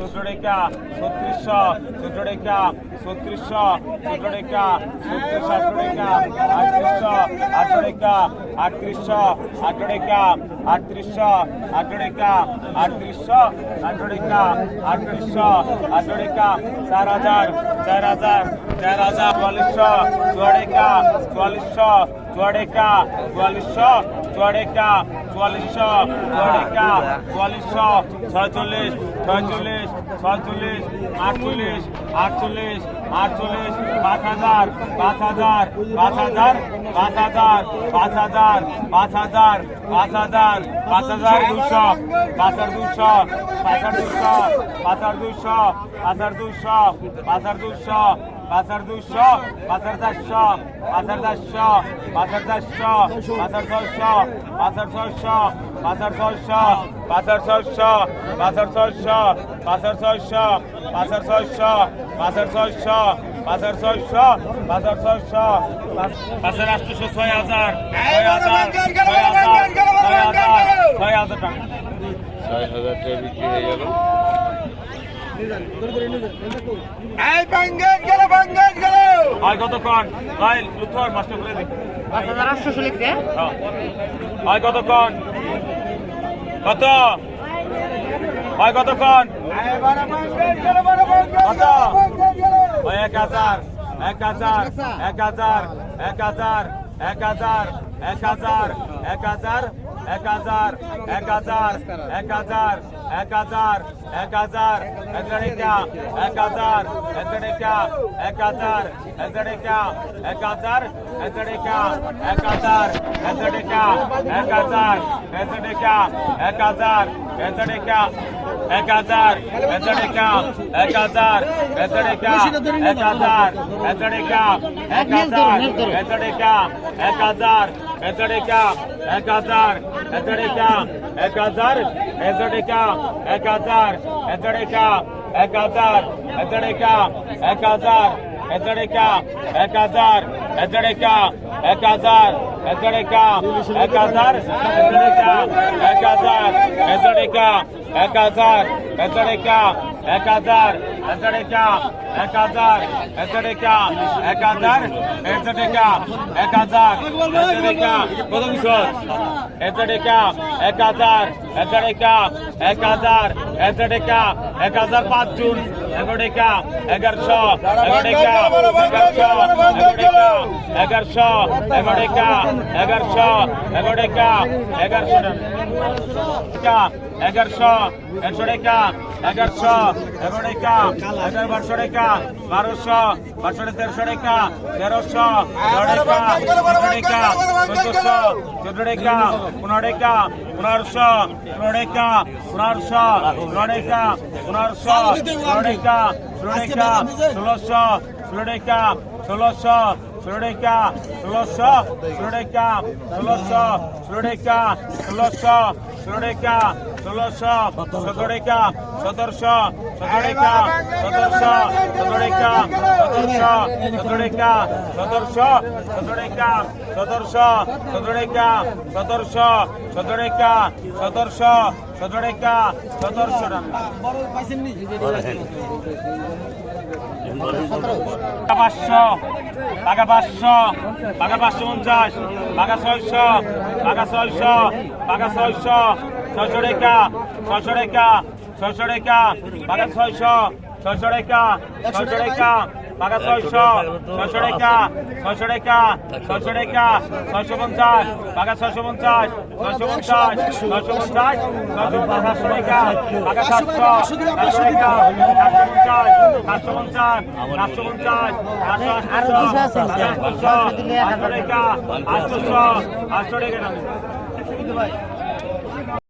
চোদ্দ টাকা ছত্রিশশো চোদ্দ টাকা ছত্রিশশো ছোট রেখা ছত্রিশ আঠারো রেখা আটত্রিশশো আঠারো রেখা আটত্রিশশো আঠারো রেখা আটত্রিশশো আঠারো রেখা আটত্রিশশো আঠারো রেখা আটত্রিশশো আঠারো রেখা চার হাজার চার হাজার চার হাজার চুয়াল্লিশশো চুয়ারেখা চুয়াল্লিশশো চুয়ারেখা চুয়াল্লিশশো চুয়ারেখা চুয়াল্লিশশো চুয়ারেখা চুয়াল্লিশশো ছয়চল্লিশ ছয়চল্লিশ ছয়চল্লিশ, আটচল্লিশ আটচল্লিশ আটচল্লিশ পাঁচ হাজার পাঁচ হাজার পাঁচ হাজার পাঁচ হাজার পাঁচ হাজার পাঁচ হাজার পাঁচ হাজার পাঁচ হাজার দুশো পাঁচ হাজার দুশো পাঁচ হাজার দুশো পাঁচ হাজার দুশো পাঁচ হাজার দুশো পাঁচ হাজার দুশো পাঁচ হাজার দুশো পাঁচ হাজার চারশো পাঁচ হাজার চারশো পাঁচ হাজার চারশো পাঁচ হাজার ছয়শো পাঁচ হাজার ছয়শো পাঁচ হাজার ছয়শো পাঁচ হাজার ছয়শো পাঁচ হাজার ছয়শো পাঁচ হাজার ছয়শো পাঁচ হাজার ছয়শো পাঁচ হাজার ছয়শো পাঁচ হাজার ছয়শো পাঁচ হাজার ছয়শো পাঁচ হাজার আটশোশো ছয় হাজার ছয় হাজার ছয় হাজার ছয় হাজার ছয় হাজার টাকা। ছয় হাজার টাকা বিক্রি হয়ে গেল। পাঁচ হাজার। কতক্ষণ? কত হয় কতক্ষণ কত? ভাই এক হাজার এক হাজার এক হাজার এক হাজার এক হাজার এক হাজার এক হাজার এক হাজার এক হাজার এক হাজার এক হাজার এক হাজার এক রেখা এক হাজার এক রেখা এক হাজার এক রেখা এক হাজার এক রেখা এক হাজার এক রেখা এক হাজার এক রেখা এক হাজার এক রেখা এক হাজার এক রেখা এক হাজার এক রেখা এক হাজার এক রেখা এক হাজার এক রেখা এক হাজার এক রেখা এক হাজার এক রেখা এক হাজার এক রেখা এক হাজার এক রেখা এক হাজার এক রেখা এক হাজার এক রেখা এক হাজার এক রেখা এক হাজার এক রেখা এক হাজার এক রেখা এক হাজার এক রেখা এক হাজার এক রেখা ایک ہزار ایک ہزار پانچ سن এগারো টাকা এগারোশো এগারো টাকা এগারোশো এগারো টাকা এগারোশো এগারো টাকা এগারোশো এগারো টাকা এগারোশো টাকা এগারোশো একশো টাকা এগারোশো এগারো টাকা এগারো বারোশো টাকা বারোশো বারোশো তেরোশো টাকা তেরোশো টাকা টাকা চোদ্দশো চোদ্দ রেখা ষোলো টাকা ষোলোশো ষোলো টাকা ষোলোশো ষোলো টাকা ষোলোশো ষোলো টাকা ষোলোশো ষোলো টাকা ষোলোশো ষোলো রেখা ষোলোশো সতেরো রেখা সতেরোশো সতেরো রেখা সতেরোশো সতেরো রেখা সতেরোশো সতেরো রেখা সতেরোশো সতেরো রেখা সতেরোশো সতেরো রেখা সতেরোশো সতেরো রেখা সতেরোশো সতেরো রেখা সতেরোশো পাঁচশো টাকা পাঁচশো টাকা পাঁচশো পঞ্চাশ টাকা ছয়শো টাকা ছয়শো টাকা ছয়শো ছয়শো রেখা ছয়শো রেখা ছয়শো রেখা টাকা ছয়শো ছয়শো রেখা ছয়শো রেখা টাকা ছয়শো ছয়শো রেখা ছয়শো রেখা ছয়শো রেখা ছয়শো পঞ্চাশ টাকা ছয়শো পঞ্চাশ ছয়শো পঞ্চাশ ছয়শো পঞ্চাশ ছয়শো সাতশো রেখা টাকা সাতশো সাতশো রেখা সাতশো পঞ্চাশ সাতশো পঞ্চাশ সাতশো পঞ্চাশ সাতশো আটশো রেখা আটশো আটশো রেখা